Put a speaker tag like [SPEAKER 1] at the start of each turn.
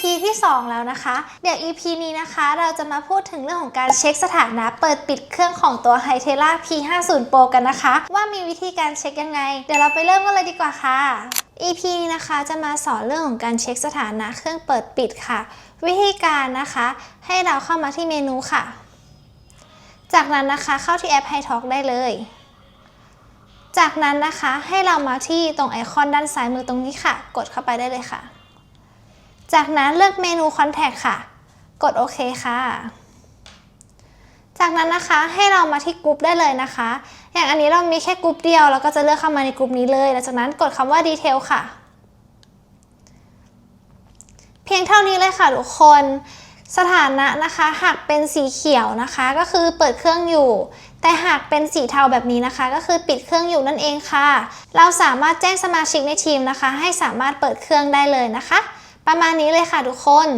[SPEAKER 1] EP ที่ 2 แล้วนะคะ เดี๋ยว EP นี้นะคะ เราจะมาพูดถึงเรื่องของการเช็คสถานะเปิดปิดเครื่องของตัว h i t e l a P50 Pro กันนะคะ ว่ามีวิธีการเช็คยังไง เดี๋ยวเราไปเริ่มกันเลยดีกว่าค่ะ EP นี้นะคะจะมาสอนเรื่องของการเช็คสถานะเครื่องเปิดปิดค่ะ วิธีการนะคะ ให้เราเข้ามาที่เมนูค่ะ จากนั้นนะคะเข้าที่แอป HiTalk ได้เลย จากนั้นนะคะให้เรามาที่ตรงไอคอนด้านซ้ายมือตรงนี้ค่ะ กดเข้าไปได้เลยค่ะ จากนั้นเลือกเมนู Contact ค่ะ กดโอเคค่ะ จากนั้นนะคะให้เรามาที่กลุ่มได้เลยนะคะ อย่างอันนี้เรามีแค่กลุ่มเดียวเราก็จะเลือกเข้ามาในกลุ่มนี้เลยหลังจากนั้นกดคำว่า Detail ค่ะ เพียงเท่านี้เลยค่ะทุกคนสถานะนะคะหากเป็นสีเขียวนะคะก็คือเปิดเครื่องอยู่ แต่หากเป็นสีเทาแบบนี้นะคะ ก็คือปิดเครื่องอยู่นั่นเองค่ะ เราสามารถแจ้งสมาชิกในทีมนะคะ ให้สามารถเปิดเครื่องได้เลยนะคะ ประมาณนี้เลยค่ะทุกคน